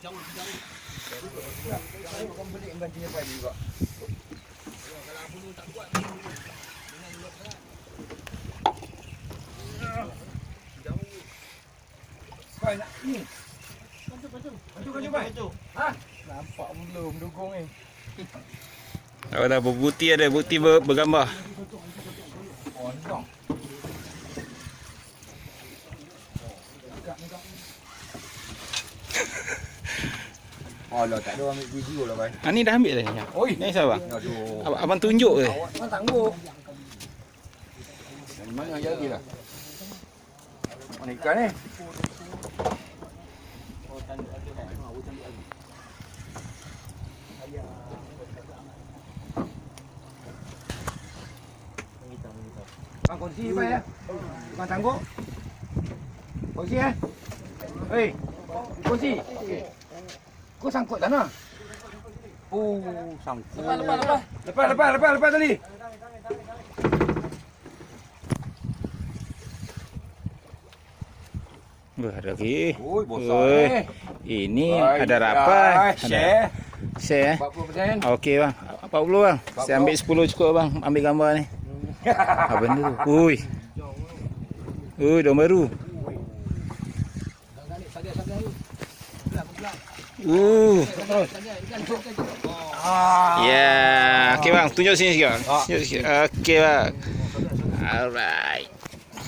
Kau beli bantunya pagi juga. Pai nak ni. Bantu bantu. Bantu bantu? Nampak belum dukung ni. Tak ada bukti ada bukti ber, bergambar. Oh, ni. Alah, tak ada orang ambil video lah, Pai. Ha ni dah ambil dah ni. Oi. Ni siapa? Aduh. Abang, abang tunjuk ke? Awak memang tangguh. Dari mana jadi lah? Mana ikan ni? Bang kongsi apa ya? Bang tangguh. Kongsi eh? Hei, kongsi. Kau sangkut sana? Oh, sangkut. Lepas, lepas, lepas. Lepas, lepas, lepas, lepas tadi. Wah, ada lagi. Oi, Oi. eh. Ini Baik, ada rapat. Ada Share. share. eh. 40%. Okey bang. 40 bang. Saya ambil 10 cukup bang. Ambil gambar ni. Apa benda tu? Ui. Ui, daun baru. Uh. Ya, okey bang, tunjuk sini sikit. bang. Tunjuk sikit. Okey bang. Alright.